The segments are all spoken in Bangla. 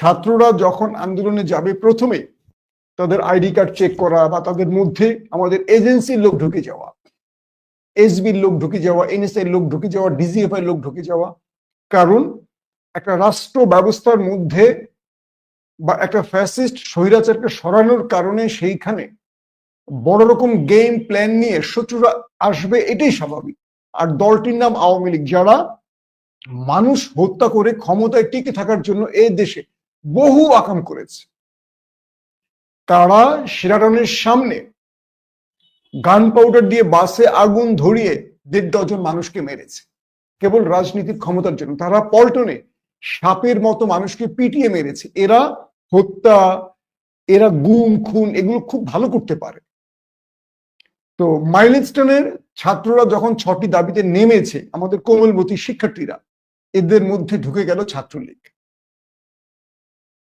ছাত্ররা যখন আন্দোলনে যাবে প্রথমে, তাদের আইডি কার্ড চেক করা বা তাদের মধ্যে আমাদের এজেন্সির লোক ঢুকে যাওয়া এসবির লোক ঢুকে যাওয়া এনএসআই লোক ঢুকে যাওয়া ডিজিএফআই লোক ঢুকে যাওয়া। কারণ একটা রাষ্ট্র ব্যবস্থার মধ্যে বা একটা ফ্যাসিস্ট স্বৈরাচারকে সরানোর কারণে সেইখানে বড় রকম গেম প্ল্যান নিয়ে শত্রুরা আসবে এটাই স্বাভাবিক। আর দলটির নাম আওয়ামী লীগ, যারা মানুষ হত্যা করে ক্ষমতায় টিকে থাকার জন্য এই দেশে বহু আকাম করেছে। তারা সেরাটনের সামনে গান পাউডার দিয়ে বাসে আগুন ধরিয়ে দেড় ডজন মানুষকে মেরেছে। কেবল রাজনীতির ক্ষমতার জন্য। তারা পল্টনে সাপের মতো মানুষকে পিটিয়ে মেরেছে। এরা হত্যা, এরা গুম, খুন এগুলো খুব ভালো করতে পারে। তো মাইলস্টোনের ছাত্ররা যখন ছটি দাবিতে নেমেছে, আমাদের কোমলমতি শিক্ষার্থীরা, এদের মধ্যে ঢুকে গেল ছাত্রলীগ।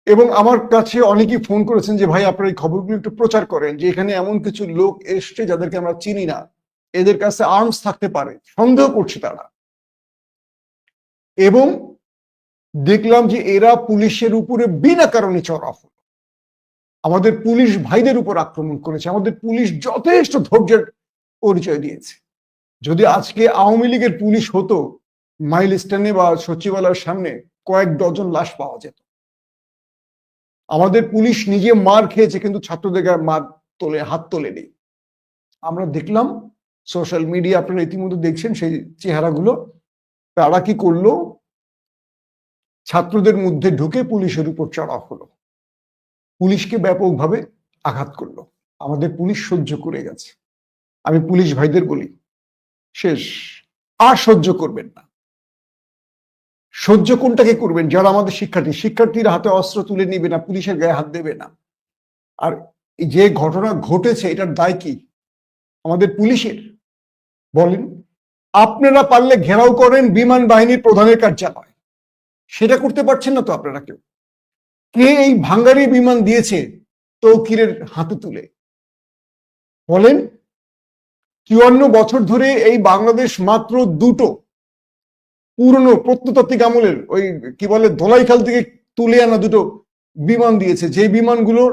এবং আমার কাছে অনেকেই ফোন করেছেন যে, ভাই, আপনার এই খবরগুলো একটু প্রচার করেন যে, এখানে এমন কিছু লোক এসছে যাদেরকে আমরা চিনি না। এদের কাছে আর্মস থাকতে পারে। সন্দেহ করছে তারা। এবং দেখলাম যে, এরা পুলিশের উপরে বিনা কারণে চড়া হলো। আমাদের পুলিশ ভাইদের উপর আক্রমণ করেছে। আমাদের পুলিশ যথেষ্ট ধৈর্যের পরিচয় দিয়েছে। যদি আজকে আওয়ামী লীগের পুলিশ হতো মাইল স্ট্যান্ডে বা সচিবালয়ের সামনে কয়েক ডজন লাশ পাওয়া যেত। আমাদের পুলিশ নিজে মার খেয়েছে, কিন্তু ছাত্রদের মার তোলে, হাত তোলেনি। আমরা দেখলাম সোশ্যাল মিডিয়া আপনারা ইতিমধ্যে দেখছেন সেই চেহারাগুলো। তারা কি করল? ছাত্রদের মধ্যে ঢুকে পুলিশের উপর চড়া হলো। পুলিশকে ব্যাপকভাবে আঘাত করল। আমাদের পুলিশ সহ্য করে গেছে। আমি পুলিশ ভাইদের বলি, শেষ, আর সহ্য করবেন না। সহ্য কোনটাকে করবেন? যারা আমাদের শিক্ষার্থী, শিক্ষার্থীরা হাতে অস্ত্র তুলে নিবে না, পুলিশের গায়ে হাত দেবে না। আর যে ঘটনা ঘটেছে, এটার দায় কি? আমাদের পুলিশের। বলেন, আপনারা পারলে ঘেরাও করেন বিমান বাহিনীর প্রধানের কার্যালয়। সেটা করতে পারছেন না তো আপনারা কেউ? কে এই ভাঙ্গারি বিমান দিয়েছে তৌকিরের হাতে তুলে? বলেন, চুয়ান্ন বছর ধরে এই বাংলাদেশ মাত্র দুটো পুরনো প্রত্নতাত্ত্বিক আমলের ওই, কি বলে ধোলাইখাল থেকে তুলে আনা দুটো বিমান দিয়েছে। যে বিমানগুলোর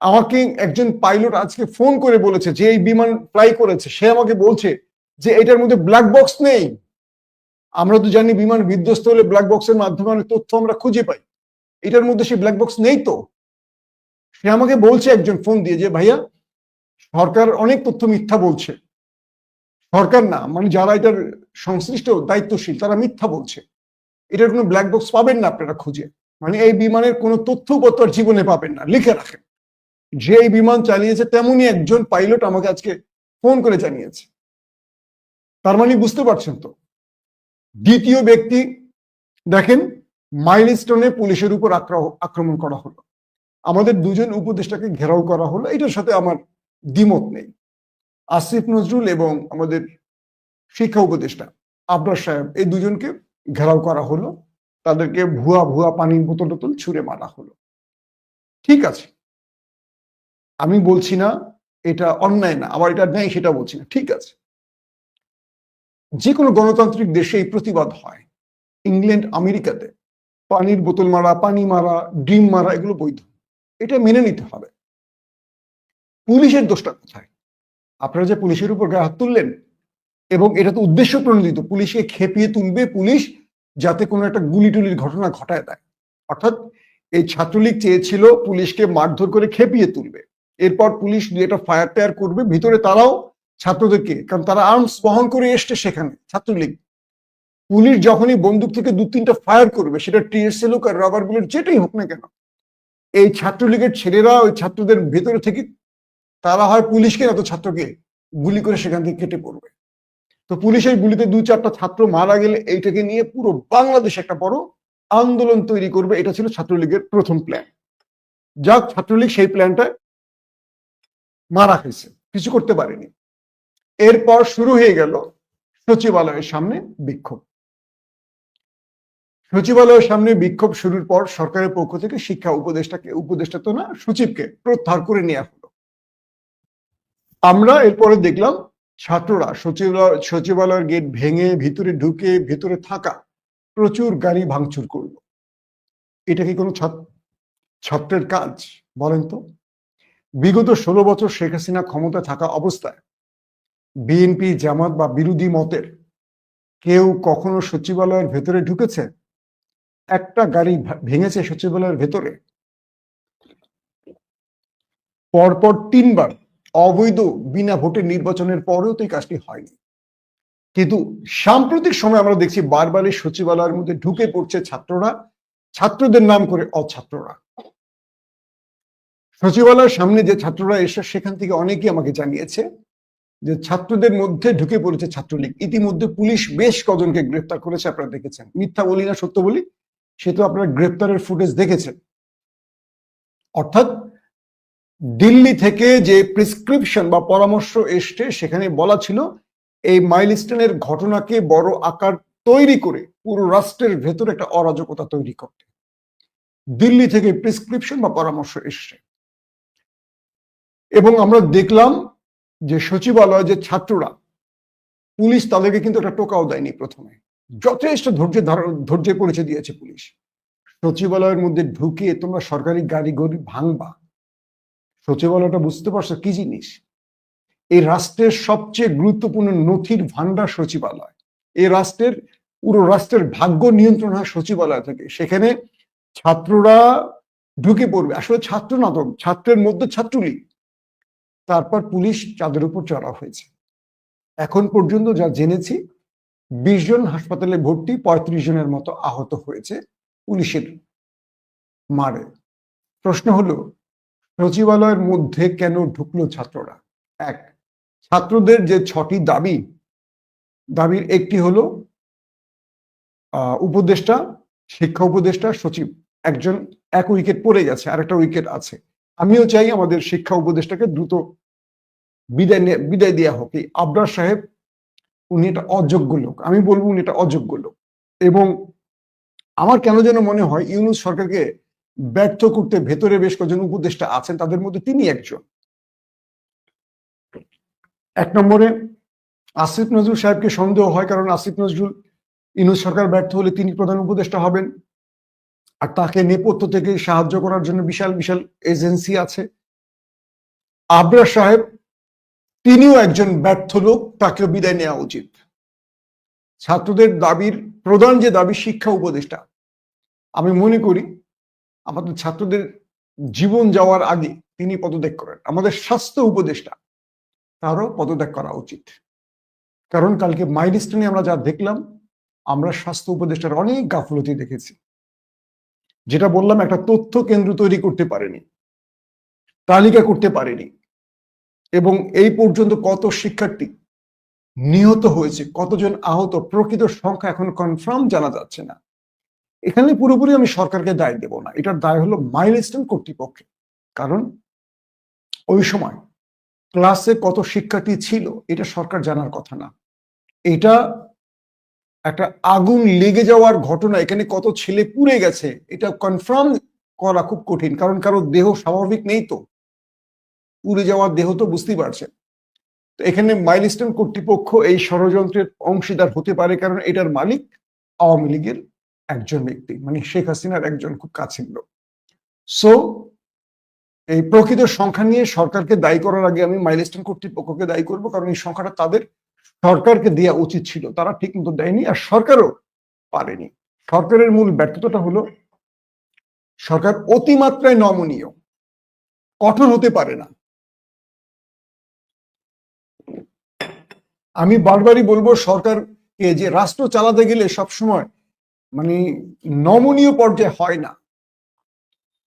আমাকে একজন পাইলট আজকে ফোন করে বলেছে, যে এই বিমান ফ্লাই করেছে, সে আমাকে বলছে যে এটার মধ্যে ব্ল্যাক বক্স নেই। আমরা তো জানি বিমান বিধ্বস্ত হলে ব্ল্যাক বক্সের মাধ্যমে অনেক তথ্য আমরা খুঁজে পাই। এটার মধ্যে সেই ব্ল্যাক বক্স নেই তো? সে আমাকে বলছে, একজন ফোন দিয়ে যে, ভাইয়া, সরকার অনেক তথ্য মিথ্যা বলছে। সরকার না মানে যারা এটার সংশ্লিষ্ট দায়িত্বশীল, তারা মিথ্যা বলছে। এটার কোনো ব্ল্যাক বক্স পাবেন না আপনারা খুঁজে। মানে এই বিমানের কোনো তথ্য উপত্তর জীবনে পাবেন না, লিখে রাখেন। যে এই বিমান চালিয়েছে তেমনই একজন পাইলট আমাকে আজকে ফোন করে জানিয়েছে। তার মানে বুঝতে পারছেন তো? দ্বিতীয় ব্যক্তি, দেখেন মাইলস্টোনে পুলিশের উপর আক্রা- আক্রমণ করা হলো। আমাদের দুজন উপদেষ্টাকে ঘেরাও করা হলো। এটার সাথে আমার দ্বিমত নেই। আসিফ নজরুল এবং আমাদের শিক্ষা উপদেষ্টা আবরার সাহেব, এই দুজনকে ঘেরাও করা হলো। তাদেরকে ভুয়া ভুয়া পানির বোতল টোতল ছুঁড়ে মারা হলো। ঠিক আছে। আমি বলছি না এটা অন্যায় না, আবার এটা ন্যায় সেটা বলছি না, ঠিক আছে। যে কোনো গণতান্ত্রিক দেশে এই প্রতিবাদ হয়। ইংল্যান্ড, আমেরিকাতে পানির বোতল মারা, পানি মারা, ডিম মারা, এগুলো বৈধ। এটা মেনে নিতে হবে। পুলিশের দোষটা কোথায়? আপনারা যে পুলিশের উপর গায়ে হাত তুললেন এবং এটা তো উদ্দেশ্য প্রণোদিত। পুলিশকে খেপিয়ে তুলবে পুলিশ যাতে কোনো একটা গুলি টুলির ঘটনা ঘটায় দেয় অর্থাৎ এই ছাত্রলীগ চেয়েছিল পুলিশকে মারধর করে খেপিয়ে তুলবে। এরপর পুলিশ দুই একটা ফায়ার টায়ার করবে, ভিতরে তারাও ছাত্রদেরকে, কারণ তারা আর্মস বহন করে এসছে সেখানে, ছাত্রলীগ। পুলিশ যখনই বন্দুক থেকে দু তিনটা ফায়ার করবে, সেটা টিএসএল হোক আর রাবার বুলেট যেটাই হোক না কেন, এই ছাত্রলীগের ছেলেরা, ওই ছাত্রদের ভেতরে থেকে তারা হয় পুলিশকে না তো ছাত্রকে গুলি করে সেখান থেকে কেটে পড়বে। তো পুলিশের গুলিতে দু চারটা ছাত্র মারা গেলে এইটাকে নিয়ে পুরো বাংলাদেশ একটা বড় আন্দোলন তৈরি করবে। এটা ছিল ছাত্রলীগের প্রথম প্ল্যান যাক, ছাত্রলীগ সেই প্ল্যানটা মারা খেয়েছে। কিছু করতে পারেনি। এরপর শুরু হয়ে গেল সচিবালয়ের সামনে বিক্ষোভ। সচিবালয়ের সামনে বিক্ষোভ শুরুর পর সরকারের পক্ষ থেকে শিক্ষা উপদেষ্টাকে, উপদেষ্টা তো না, সচিবকে প্রত্যাহার করে নেওয়া হলো। আমরা এরপরে দেখলাম ছাত্ররা সচিবালয়, সচিবালয়ের গেট ভেঙে ভিতরে ঢুকে ভিতরে থাকা প্রচুর গাড়ি ভাঙচুর করল। এটা কি কোনো ছাত্র ছাত্রের কাজ বলেন তো? বিগত ষোলো বছর শেখ হাসিনা ক্ষমতা থাকা অবস্থায় বিএনপি, জামাত বা বিরোধী মতের কেউ কখনো সচিবালয়ের ভেতরে ঢুকেছে? একটা গাড়ি ভেঙেছে সচিবালয়ের ভেতরে। পরপর তিনবার অবৈধ বিনা ভোটের নির্বাচনের পরেও তো এই কাজটি হয়নি। কিন্তু সাম্প্রতিক সময় আমরা দেখছি বারবারই সচিবালয়ের মধ্যে ঢুকে পড়ছে ছাত্ররা, ছাত্রদের নাম করে অছাত্ররা। সচিবালয়ের সামনে যে ছাত্ররা এসে সেখান থেকে অনেকেই আমাকে জানিয়েছে যে ছাত্রদের মধ্যে ঢুকে পড়েছে ছাত্রলীগ। ইতিমধ্যে পুলিশ বেশ কজনকে গ্রেপ্তার করেছে, আপনারা দেখেছেন। মিথ্যা বলি না, সত্য বলি, সে তো আপনারা গ্রেপ্তারের ফুটেজ দেখেছেন। অর্থাৎ দিল্লি থেকে যে প্রেসক্রিপশন বা পরামর্শ এসছে, সেখানে বলা ছিল এই মাইলস্টোনের ঘটনাকে বড় আকার তৈরি করে পুরো রাষ্ট্রের ভেতরে একটা অরাজকতা তৈরি করতে। দিল্লি থেকে প্রেসক্রিপশন বা পরামর্শ এসছে। এবং আমরা দেখলাম যে সচিবালয় যে ছাত্ররা, পুলিশ তাদেরকে কিন্তু একটা টোকাও দেয়নি প্রথমে। যথেষ্ট ধৈর্য ধৈর্যের পরিচয় দিয়েছে পুলিশ। সচিবালয়ের মধ্যে ঢুকিয়ে তোমরা সরকারি গাড়ি গড়ি ভাঙবা। সচিবালয়টা বুঝতে পারছ কি জিনিস? এই রাষ্ট্রের সবচেয়ে গুরুত্বপূর্ণ নথির ভান্ডার সচিবালয়। এই রাষ্ট্রের, পুরো রাষ্ট্রের ভাগ্য নিয়ন্ত্রণ হয় সচিবালয় থেকে। সেখানে ছাত্ররা ঢুকে পড়বে। আসলে ছাত্র না তো, ছাত্রের মধ্যে ছাত্রলীগ। তারপর পুলিশ চাঁদের উপর চড়া হয়েছে। এখন পর্যন্ত যা জেনেছি, বিশ জন হাসপাতালে ভর্তি, পঁয়ত্রিশ জনের মতো আহত হয়েছে পুলিশের মারে। প্রশ্ন হলো সচিবালয়ের মধ্যে কেন ঢুকলো ছাত্ররা? এক, ছাত্রদের যে ছটি দাবি, দাবির একটি হলো উপদেষ্টা, শিক্ষা উপদেষ্টা, সচিব। একজন, এক উইকেট পড়ে গেছে, আরেকটা উইকেট আছে। আমিও চাই আমাদের শিক্ষা উপদেষ্টাকে দ্রুত বিদায় বিদায় দেওয়া হোক। এই আবরার সাহেব, উনি একটা অযোগ্য লোক। আমি বলব উনি একটা অযোগ্য লোক। এবং আমার কেন যেন মনে হয়, ইউনুস সরকারকে ব্যর্থ করতে ভেতরে বেশ কজন উপদেষ্টা আছেন, তাদের মধ্যে তিনি একজন। এক নম্বরে, আসিফ নজরুল সাহেবকে সন্দেহ হয় কারণ আসিফ নজরুল ইনুজ সরকার ব্যর্থ হলে তিনি প্রধান উপদেষ্টা হবেন। আর তাকে নেপথ্য থেকে সাহায্য করার জন্য বিশাল বিশাল এজেন্সি আছে। আবরার সাহেব, তিনিও একজন ব্যর্থ লোক, তাকেও বিদায় নেওয়া উচিত। ছাত্রদের দাবির, প্রধান যে দাবি, শিক্ষা উপদেষ্টা। আমি মনে করি আমাদের ছাত্রদের জীবন যাওয়ার আগে তিনি পদত্যাগ করেন। আমাদের স্বাস্থ্য উপদেষ্টা, তারও পদত্যাগ করা উচিত। কারণ কালকে মাইলস্টোনে আমরা যা দেখলাম, আমরা স্বাস্থ্য উপদেষ্টার অনেক গাফলতি দেখেছি। যেটা বললাম, একটা তথ্য কেন্দ্র তৈরি করতে পারেনি, তালিকা করতে পারেনি, এবং এই পর্যন্ত কত শিক্ষার্থী নিহত হয়েছে, কতজন আহত, প্রকৃত সংখ্যা এখন কনফার্ম জানা যাচ্ছে না। এখানে পুরোপুরি আমি সরকারকে দায় দেব না। এটার দায় হলো মাইলস্টোন কর্তৃপক্ষের। কারণ ওই সময় ক্লাসে কত শিক্ষার্থী ছিল, এটা সরকার জানার কথা না। এটা একটা আগুন লেগে যাওয়ার ঘটনা, এখানে কত ছেলে পুড়ে গেছে, এটা কনফার্ম করা খুব কঠিন। কারণ কারও দেহ স্বাভাবিক নেই তো। পুড়ে যাওয়ার দেহ তো বুঝতেই পারছেন। তো এখানে মাইলস্টোন কর্তৃপক্ষ এই ষড়যন্ত্রের অংশীদার হতে পারে, কারণ এটার মালিক আওয়ামী লীগের একজন ব্যক্তি মানে শেখ হাসিনার একজন খুব কাছের লোক। সো এই প্রকৃত সংখ্যা নিয়ে সরকারকে দায়ী করার আগে আমি মাইলস্টোন কর্তৃপক্ষকে দায়ী করব, কারণ এই সংখ্যাটা তাদের সরকারকে দেওয়া উচিত ছিল। তারা ঠিক মতো দেয়নি আর সরকারও পারেনি। সরকারের মূল ব্যর্থতাটা হলো, সরকার অতিমাত্রায় নমনীয়। কঠোর হতে পারে না। আমি বারবারই বলব, সরকারকে যে রাষ্ট্র চালাতে গেলে সবসময় মানে নমনীয় পর্যায়ে হয় না।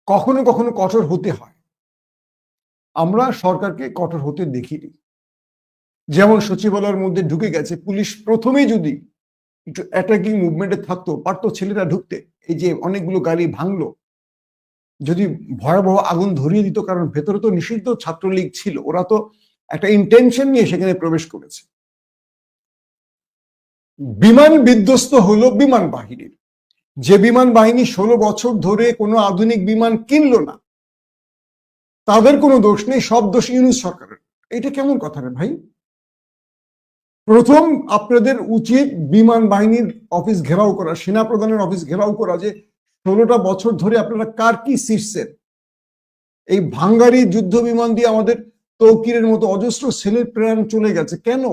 কখনো কখনো কঠোর হতে হয়। আমরা সরকারকে কঠোর হতে দেখিনি। যেমন সচিবালয়ের মধ্যে ঢুকে গেছে, পুলিশ প্রথমেই যদি একটু অ্যাটাকিং মুভমেন্টে থাকতো, পারতো ছেলেরা ঢুকতে, এই যে অনেকগুলো গাড়ি ভাঙলো। যদি ভয়াবহ আগুন ধরিয়ে দিত, কারণ ভেতরে তো নিষিদ্ধ ছাত্রলীগ ছিল, ওরা তো একটা ইন্টেনশন নিয়ে সেখানে প্রবেশ করেছে। বিমান বিধ্বস্ত হলো বিমান বাহিনীর। যে বিমান বাহিনী ষোলো বছর ধরে কোনো আধুনিক বিমান কিনলো না, তাদের কোনো দোষ নেই, সব দোষ ইউনুস সরকারের। এটা কেমন কথা রে ভাই? প্রথম আপনাদের উচিত বিমান বাহিনীর অফিস ঘেরাও করা সেনা প্রধানের অফিস ঘেরাও করা যে ষোলোটা বছর ধরে আপনারা কার কি শীর্ষের এই ভাঙ্গারি যুদ্ধ বিমান দিয়ে আমাদের তৌকিরের মতো অজস্র ছেলের প্রাণ চলে গেছে। কেন?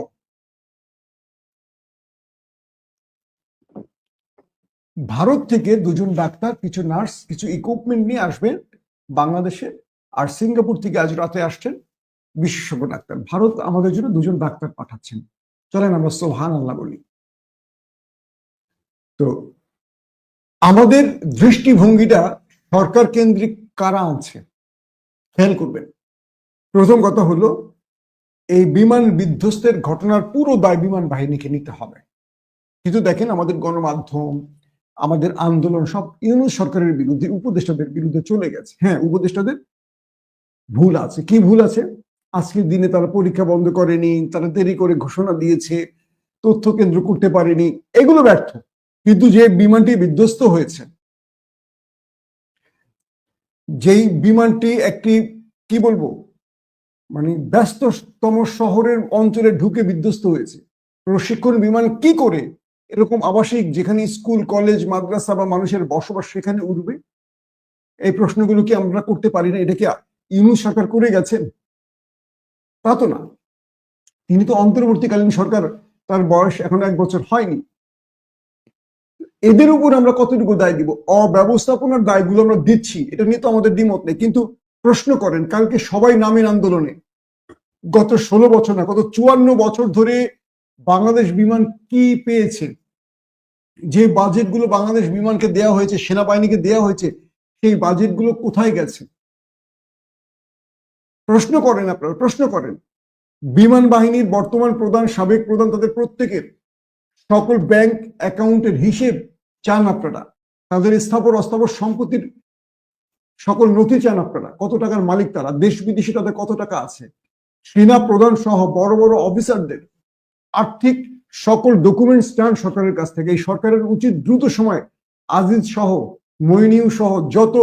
ভারত থেকে দুজন ডাক্তার, কিছু নার্স, কিছু ইকুইপমেন্ট নিয়ে আসবেন বাংলাদেশে আর সিঙ্গাপুর থেকে আজ রাতে আসছেন বিশেষজ্ঞ ডাক্তার। ভারত আমাদের জন্য দুজন ডাক্তার পাঠাচ্ছেন। চলেন আমরা সোহান আল্লাহ বলি। তো আমাদের দৃষ্টিভঙ্গিটা সরকার কেন্দ্রিক কারা আনছে খেয়াল করবেন। প্রথম কথা হলো, এই বিমান বিধ্বস্তের ঘটনার পুরো দায় বিমান বাহিনীকে নিতে হবে। কিন্তু দেখেন আমাদের গণমাধ্যম আমাদের আন্দোলন সব ইউনুস সরকারের বিরুদ্ধে, উপদেষ্টাদের বিরুদ্ধে চলে গেছে। হ্যাঁ উপদেষ্টাদের ভুল আছে। কি ভুল আছে? আজকের দিনে তারা পরীক্ষা বন্ধ করেনি, তারা দেরি করে ঘোষণা দিয়েছে, তথ্য কেন্দ্র করতে পারেনি, এগুলো ব্যর্থ। কিন্তু যে বিমানটি বিধ্বস্ত হয়েছে, যেই বিমানটি একটি, কি বলব মানে ব্যস্ততম শহরের অঞ্চলে ঢুকে বিধ্বস্ত হয়েছে। প্রশিক্ষণ বিমান কি করে এরকম আবাসিক যেখানে স্কুল, কলেজ, মাদ্রাসা বা মানুষের বসবাস সেখানে উঠবে? এই প্রশ্নগুলো কি আমরা করতে পারি না? এটা কি সরকার করে গেছেন? তা তো না। তিনি তো অন্তর্বর্তীকালীন সরকার, তার বয়স এখন এক বছর হয়নি। এদের উপর আমরা কতটুকু দায় দিব? অব্যবস্থাপনার দায়গুলো আমরা দিচ্ছি, এটা নিয়ে তো আমাদের দ্বিমত নেই। কিন্তু প্রশ্ন করেন, কালকে সবাই নামের আন্দোলনে। গত ষোলো বছর না, গত চুয়ান্ন বছর ধরে বাংলাদেশ বিমান কি পেয়েছে? যে বাজেটগুলো বাংলাদেশ বিমানকে দেওয়া হয়েছে, সেনাবাহিনীকে দেওয়া হয়েছে, সেই বাজেটগুলো কোথায় গেছে? প্রশ্ন করেন আপনারা, প্রশ্ন করেন। বিমান বাহিনীর বর্তমান প্রধান, সাবেক প্রধান, তাদের প্রত্যেকের সকল ব্যাংক অ্যাকাউন্টের হিসেব চান আপনারা। তাদের স্থাবর অস্থাবর সম্পত্তির সকল নথি চান আপনারা। কত টাকার মালিক তারা? দেশ বিদেশে তাদের কত টাকা আছে? সেনা প্রধান সহ বড় বড় অফিসারদের আর্থিক সকল ডকুমেন্টস চান সরকারের কাছ থেকে। এই সরকারের উচিত দ্রুত সময় আজিজ সহ, মইনিউ সহ যত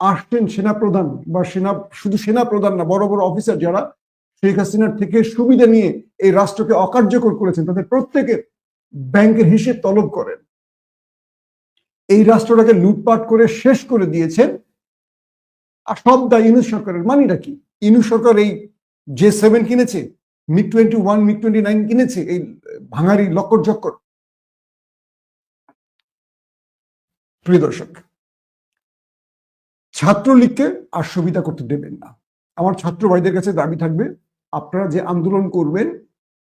আসছেন সেনা প্রধান বা সেনা, শুধু সেনাপ্রধান না, বড় বড় অফিসার যারা, শেখ হাসিনার থেকে সুবিধা নিয়ে এই রাষ্ট্রকে অকার্যকর করেছেন, তাদের প্রত্যেকের ব্যাংকের হিসেব তলব করেন। এই রাষ্ট্রটাকে লুটপাট করে শেষ করে দিয়েছেন। আর সব দায় ইনুস সরকারের। মানিটা কি? ইনুস সরকার এই জে সেভেন কিনেছে MiG twenty one MiG twenty nine কিনেছে, এই ভাঙারি লক্কর জক্কর প্রিয় দর্শক, ছাত্রলীগকে আর সুবিধা করতে দেবেন না। আমার ছাত্র ভাইদের কাছে দাবি থাকবে, আপনারা যে আন্দোলন করবেন,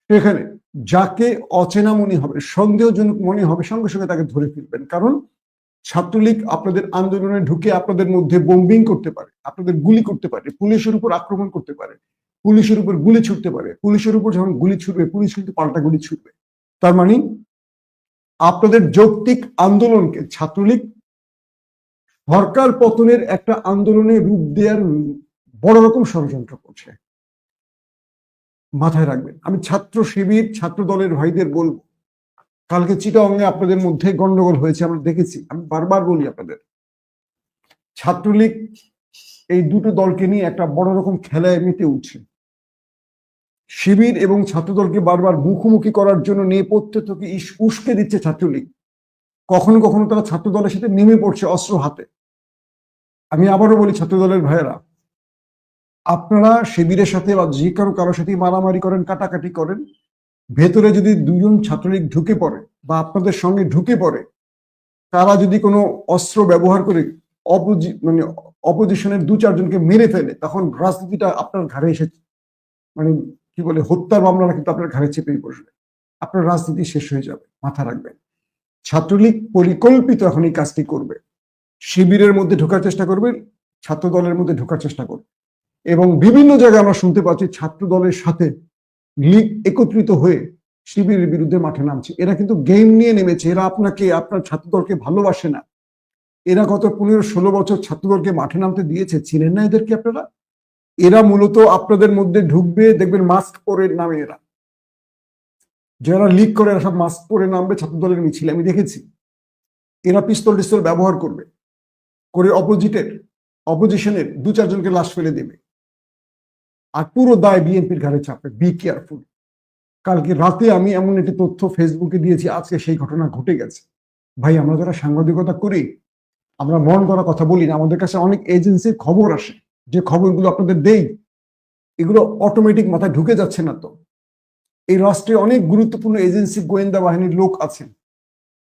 সেখানে যাকে অচেনা মনে হবে, সন্দেহজনক মনে হবে, সঙ্গে সঙ্গে তাকে ধরে ফেলবেন। কারণ ছাত্রলীগ আপনাদের আন্দোলনে ঢুকে আপনাদের মধ্যে বোম্বিং করতে পারে, আপনাদের গুলি করতে পারে, পুলিশের উপর আক্রমণ করতে পারে। পুলিশের উপর গুলি ছুটতে পারে। পুলিশের উপর যখন গুলি ছুটবে, পুলিশ কিন্তু পাল্টা গুলি ছুটবে। তার মানে আপনাদের যৌক্তিক আন্দোলনকে ছাত্রলীগ সরকার পতনের একটা আন্দোলনে রূপ দেওয়ার বড় রকম ষড়যন্ত্র করছে। মাথায় রাখবেন, আমি ছাত্র শিবির, ছাত্র দলের ভাইদের বলব, কালকে চিটাঅঙ্গে আপনাদের মধ্যে গন্ডগোল হয়েছে, আমরা দেখেছি, আমি বারবার বলি আপনাদের। ছাত্রলীগ এই দুটো দলকে নিয়ে একটা বড় রকম খেলায় মেতে উঠছে। শিবির এবং ছাত্রদলকে বারবার মুখোমুখি করার জন্য নিয়ে প্রত্যেককে উস্কে দিচ্ছে ছাত্রলীগ? কখনো কখনো তারা ছাত্রদলের সাথে নেমে পড়ছে অস্ত্র হাতে। আমি আবারও বলি ছাত্রদলের ভাইয়েরা, আপনারা শিবিরের সাথে বা যে কারও কারোর সাথে মারামারি করেন, কাটাকাটি করেন, ভেতরে যদি দুজন ছাত্রলীগ ঢুকে পড়ে বা আপনাদের সঙ্গে ঢুকে পড়ে, তারা যদি কোনো অস্ত্র ব্যবহার করে অপোজি মানে অপোজিশনের দু চারজনকে মেরে ফেলে, তখন রাজনীতিটা আপনার ঘাড়ে এসে মানে কি বলে, হত্যার মামলাটা কিন্তু আপনার ঘাড়ে চেপেই বসবে। আপনার রাজনীতি শেষ হয়ে যাবে, মাথা রাখবেন। ছাত্রলীগ পরিকল্পিত এখন এই কাজটি করবে। শিবিরের মধ্যে ঢোকার চেষ্টা করবে ছাত্র দলের মধ্যে ঢোকার চেষ্টা করবে এবং বিভিন্ন জায়গায় আমরা শুনতে পাচ্ছি ছাত্র দলের সাথে লীগ একত্রিত হয়ে শিবিরের বিরুদ্ধে মাঠে নামছে। এরা কিন্তু গেম নিয়ে নেমেছে। এরা আপনাকে, আপনার ছাত্র দলকে ভালোবাসে না। এরা গত পনেরো, ষোলো বছর ছাত্র দলকে মাঠে নামতে দিয়েছে। চিনেন না এদেরকে আপনারা? এরা মূলত আপনাদের মধ্যে ঢুকবে, দেখবেন মাস্ক পরে নামে এরা। যারা লিক করে, এরা সব মাস্ক পরে নামবে ছাত্র দলের মিছিল, আমি দেখেছি। এরা পিস্তল টিস্তল ব্যবহার করবে, করে অপোজিটের অপোজিশনের দু চারজনকে লাশ ফেলে দেবে। আর পুরো দায় বিএনপির ঘাড়ে চাপে বি কেয়ারফুল কালকে রাতে আমি এমন একটি তথ্য ফেসবুকে দিয়েছি, আজকে সেই ঘটনা ঘটে গেছে। ভাই, আমরা যারা সাংবাদিকতা করি, আমরা মন করা কথা বলি না, আমাদের কাছে অনেক এজেন্সির খবর আসে। যে খবরগুলো আপনাদের দেই, এগুলো অটোমেটিক মাথায় ঢুকে যাচ্ছে না তো। এই রাষ্ট্রে অনেক গুরুত্বপূর্ণ এজেন্সি গোয়েন্দা বাহিনীর লোক আছেন,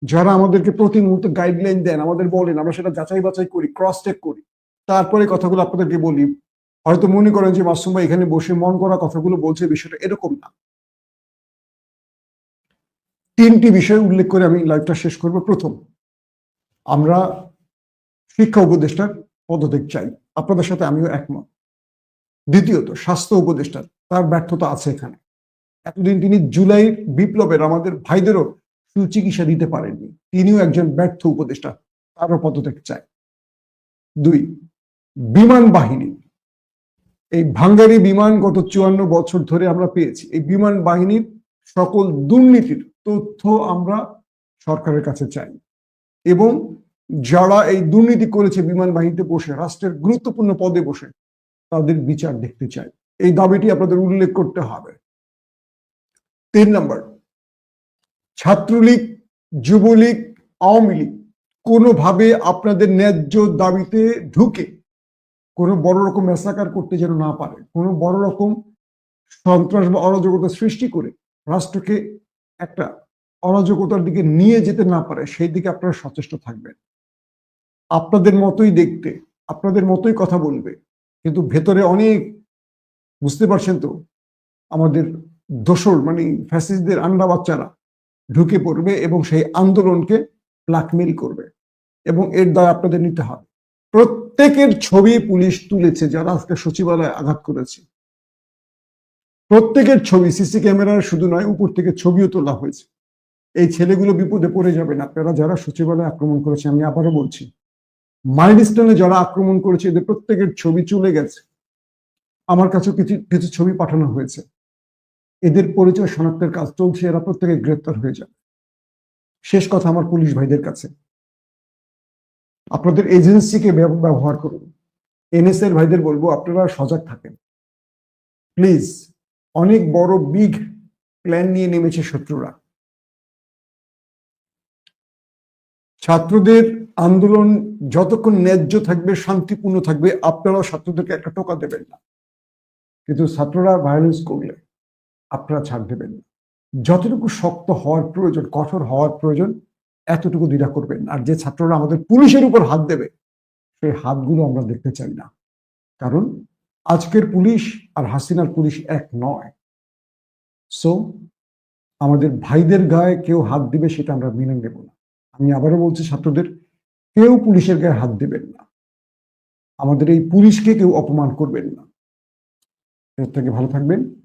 যারা আমাদেরকে প্রতি মুহূর্তে গাইডলাইন দেন, আমাদের বলেন, আমরা সেটা যাচাই বাছাই করি ক্রস চেক করি। তারপরে কথাগুলো আপনাদেরকে বলি, হয়তো মনে করেন যে মাসুম ভাই এখানে বসে মন করা কথাগুলো বলছে, বিষয়টা এরকম না। তিনটি বিষয় উল্লেখ করে আমি লাইভটা শেষ করব। প্রথম, আমরা শিক্ষা উপদেষ্টার পদত্যাগ চাই। আপনাদের সাথে আমিও একমত। দ্বিতীয়ত, স্বাস্থ্য উপদেষ্টা, তার ব্যর্থতা আছে এখানে। এতদিন তিনি জুলাই বিপ্লবের আমাদের ভাইদেরও সুচিকিৎসা দিতে পারেননি। তিনিও একজন ব্যর্থ উপদেষ্টা, তারও পদত্যাগ চাই দুই, বিমান বাহিনী। এই ভাঙ্গারি বিমান গত চুয়ান্ন বছর ধরে আমরা পেয়েছি। এই বিমান বাহিনীর সকল দুর্নীতির তথ্য আমরা সরকারের কাছে চাই। এবং যারা এই দুর্নীতি করেছে বিমান বাহিনীতে বসে, রাষ্ট্রের গুরুত্বপূর্ণ পদে বসে, তাদের বিচার দেখতে চাই। এই দাবিটি আপনাদের উল্লেখ করতে হবে। তিন নম্বর, ছাত্রলীগ, যুবলীগ, আওয়ামী লীগ কোনোভাবে আপনাদের ন্যায্য দাবিতে ঢুকে কোনো বড় রকম মেসাকার করতে যেন না পারে, কোনো বড় রকম সন্ত্রাস বা অরাজকতা সৃষ্টি করে রাষ্ট্রকে একটা অরাজকতার দিকে নিয়ে যেতে না পারে, সেই দিকে আপনারা সচেষ্ট থাকবেন। আপনাদের মতোই দেখতে, আপনাদের মতোই কথা বলবে। কিন্তু ভেতরে অনেক, বুঝতে পারছেন তো? আমাদের দোসর মানে ফ্যাসিস্টদের আন্ডা বাচ্চারা ঢুকে পড়বে এবং সেই আন্দোলনকে ব্ল্যাকমেল করবে এবং এর দায় আপনাদের নিতে হবে। প্রত্যেকের ছবি পুলিশ তুলেছে, যারা আজকে সচিবালয়ে আঘাত করেছে। প্রত্যেকের ছবি, সিসি ক্যামেরার শুধু নয়, উপর থেকে ছবিও তোলা হয়েছে। এই ছেলেগুলো বিপদে পড়ে যাবেন। আপনারা যারা সচিবালয়ে আক্রমণ করেছে আমি আবারও বলছি মাইলস্টোনে যারা আক্রমণ করেছে, এদের প্রত্যেকের ছবি চলে গেছে। আমার কাছেও কিছু কিছু ছবি পাঠানো হয়েছে। এদের পরিচয় শনাক্তের কাজ চলছে, এরা প্রত্যেকে গ্রেপ্তার হয়ে যাবে। শেষ কথা আমার পুলিশ ভাইদের কাছে। আপনাদের এজেন্সিকে ব্যব- ব্যবহার করুন। এনএসএর ভাইদের বলব, আপনারা সজাগ থাকেন। প্লিজ, অনেক বড়, বিগ প্ল্যান নিয়ে নেমেছে শত্রুরা। ছাত্রদের আন্দোলন যতক্ষণ ন্যায্য থাকবে, শান্তিপূর্ণ থাকবে, আপনারাও ছাত্রদেরকে একটা টোকা দেবেন না। কিন্তু ছাত্ররা ভায়োলেন্স করলে আপনারা ছাড় দেবেন না। যতটুকু শক্ত হওয়ার প্রয়োজন, কঠোর হওয়ার প্রয়োজন, এতটুকু দ্বিধা করবেন আর যে ছাত্ররা আমাদের পুলিশের উপর হাত দেবে, সেই হাতগুলো আমরা দেখতে চাই না। কারণ আজকের পুলিশ আর হাসিনার পুলিশ এক নয়। সো আমাদের ভাইদের গায়ে কেউ হাত দিবে, সেটা আমরা মেনে নেব না। আমি আবারও বলছি ছাত্রদের কেউ পুলিশের গায়ে হাত দেবেন না। আমাদের এই পুলিশকে কেউ অপমান করবেন না। এর থেকে ভালো থাকবেন।